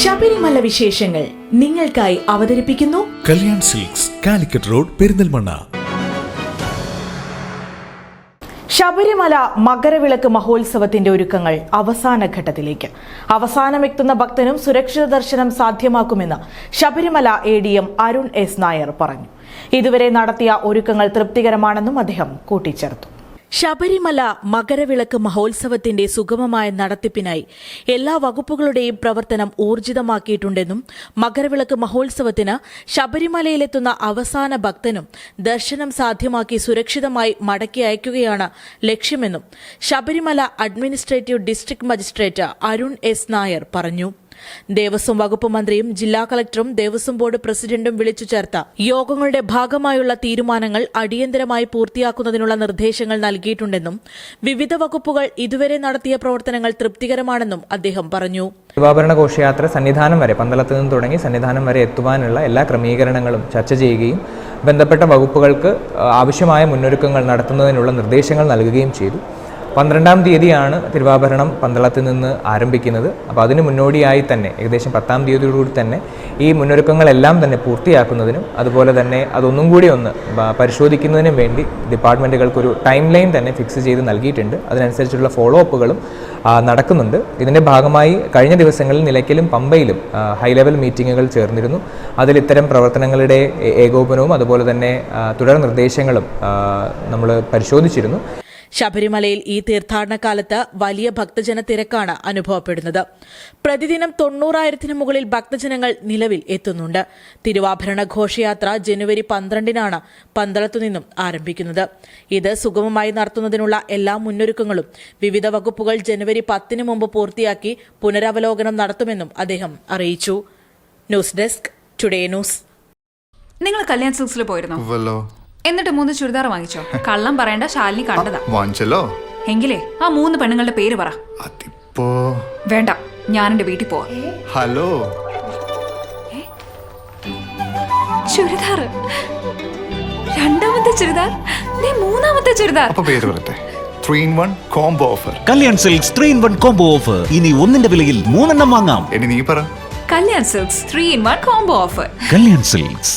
ശബരിമല വിശേഷങ്ങൾ നിങ്ങൾക്കായി അവതരിപ്പിക്കുന്നു കല്യാൺ സിൽക്സ് കാലിക്കറ്റ് റോഡ് പെരിന്തൽമണ്ണ. ശബരിമല മകരവിളക്ക് മഹോത്സവത്തിന്റെ ഒരുക്കങ്ങൾ അവസാന ഘട്ടത്തിലേക്ക്. അവസാനമെത്തുന്ന ഭക്തനും സുരക്ഷിത ദർശനം സാധ്യമാക്കുമെന്ന് Sabarimala A D M Arun S Nair പറഞ്ഞു. ഇതുവരെ നടത്തിയ ഒരുക്കങ്ങൾ തൃപ്തികരമാണെന്നും അദ്ദേഹം കൂട്ടിച്ചേർത്തു. ശബരിമല മകരവിളക്ക് മഹോത്സവത്തിന്റെ സുഗമമായ നടത്തിപ്പിനായി എല്ലാ വകുപ്പുകളുടെയും പ്രവർത്തനം ഊർജിതമാക്കിയിട്ടുണ്ടെന്നും മകരവിളക്ക് മഹോത്സവത്തിന് ശബരിമലയിലെത്തുന്ന അവസാന ഭക്തനും ദർശനം സാധ്യമാക്കി സുരക്ഷിതമായി മടക്കി അയക്കുകയാണ് ലക്ഷ്യമെന്നും Sabarimala administrative district magistrate Arun S Nair പറഞ്ഞു ദേവസ്വം വകുപ്പ് മന്ത്രിയും ജില്ലാ കളക്ടറും ദേവസ്വം ബോർഡ് പ്രസിഡന്റും വിളിച്ചു ചേർത്ത. യോഗങ്ങളുടെ ഭാഗമായുള്ള തീരുമാനങ്ങൾ അടിയന്തരമായി പൂർത്തിയാക്കുന്നതിനുള്ള നിർദ്ദേശങ്ങൾ നൽകിയിട്ടുണ്ടെന്നും വിവിധ വകുപ്പുകൾ ഇതുവരെ നടത്തിയ പ്രവർത്തനങ്ങൾ തൃപ്തികരമാണെന്നും അദ്ദേഹം പറഞ്ഞു. തിരുവാഭരണ ഘോഷയാത്ര സന്നിധാനം വരെ പന്തളത്ത് നിന്ന് തുടങ്ങി സന്നിധാനം വരെ എത്തുവാനുള്ള എല്ലാ ക്രമീകരണങ്ങളും ചർച്ച ചെയ്യുകയും ബന്ധപ്പെട്ട വകുപ്പുകൾക്ക് ആവശ്യമായ മുന്നൊരുക്കങ്ങൾ നടത്തുന്നതിനുള്ള നിർദ്ദേശങ്ങൾ നൽകുകയും ചെയ്തു. പന്ത്രണ്ടാം തീയതിയാണ് തിരുവാഭരണം പന്തളത്തിൽ നിന്ന് ആരംഭിക്കുന്നത്. അപ്പോൾ അതിന് മുന്നോടിയായി തന്നെ ഏകദേശം പത്താം തീയതിയോടുകൂടി തന്നെ ഈ മുന്നൊരുക്കങ്ങളെല്ലാം തന്നെ പൂർത്തിയാക്കുന്നതിനും അതുപോലെ തന്നെ അതൊന്നും കൂടി ഒന്ന് പരിശോധിക്കുന്നതിനും വേണ്ടി ഡിപ്പാർട്ട്മെന്റുകൾക്കൊരു ടൈം ലൈൻ തന്നെ ഫിക്സ് ചെയ്ത് നൽകിയിട്ടുണ്ട്. അതിനനുസരിച്ചുള്ള ഫോളോ അപ്പുകളും നടക്കുന്നുണ്ട്. ഇതിന്റെ ഭാഗമായി കഴിഞ്ഞ ദിവസങ്ങളിൽ നിലയ്ക്കലും പമ്പയിലും ഹൈ ലെവൽ മീറ്റിങ്ങുകൾ ചേർന്നിരുന്നു. അതിൽ ഇത്തരം പ്രവർത്തനങ്ങളുടെ ഏകോപനവും അതുപോലെ തന്നെ തുടർ നിർദ്ദേശങ്ങളും നമ്മൾ പരിശോധിച്ചിരുന്നു. ശബരിമലയിൽ ഈ തീർത്ഥാടന കാലത്ത് വലിയ ഭക്തജന തിരക്കാണ് അനുഭവപ്പെടുന്നത്. പ്രതിദിനം തൊണ്ണൂറായിരത്തിന് മുകളിൽ ഭക്തജനങ്ങൾ നിലവിൽ എത്തുന്നുണ്ട്. തിരുവാഭരണ ഘോഷയാത്ര ജനുവരി പന്ത്രണ്ടിനാണ് പന്തളത്തു നിന്നും ആരംഭിക്കുന്നത്. ഇത് സുഗമമായി നടത്തുന്നതിനുള്ള എല്ലാ മുന്നൊരുക്കങ്ങളും വിവിധ വകുപ്പുകൾ ജനുവരി പത്തിന് മുമ്പ് പൂർത്തിയാക്കി പുനരവലോകനം നടത്തുമെന്നും അദ്ദേഹം അറിയിച്ചു. News desk today news. നിങ്ങൾ കല്യാൺ സിൽക്സിൽ പോയിരുന്നോ? എന്നിട്ട് മൂന്ന് ചുരിദാർ വാങ്ങിച്ചോ. കള്ളം പറയണ്ട ശാലിനി കണ്ടതാ. വാങ്ങിച്ചല്ലോ. എങ്കിലേ ആ മൂന്ന് പെണ്ണുങ്ങളുടെ പേര് പറ. അതിപ്പോ? വേണ്ട ഞാൻ എന്റെ വീട്ടിൽ പോവാ. ഹലോ. ചുരിദാർ? രണ്ടാമത്തെ ചുരിദാർ? നീ മൂന്നാമത്തെ ചുരിദാർ. അപ്പൊ പേര് പറട്ടെ three in one combo offer Kalyan silks three in one combo offer ഇനി ഒന്നിന്റെ വിലയിൽ മൂന്നെണ്ണം വാങ്ങാം. ഇനി നീ പറ. Kalyan silks three in one combo offer Kalyan silks.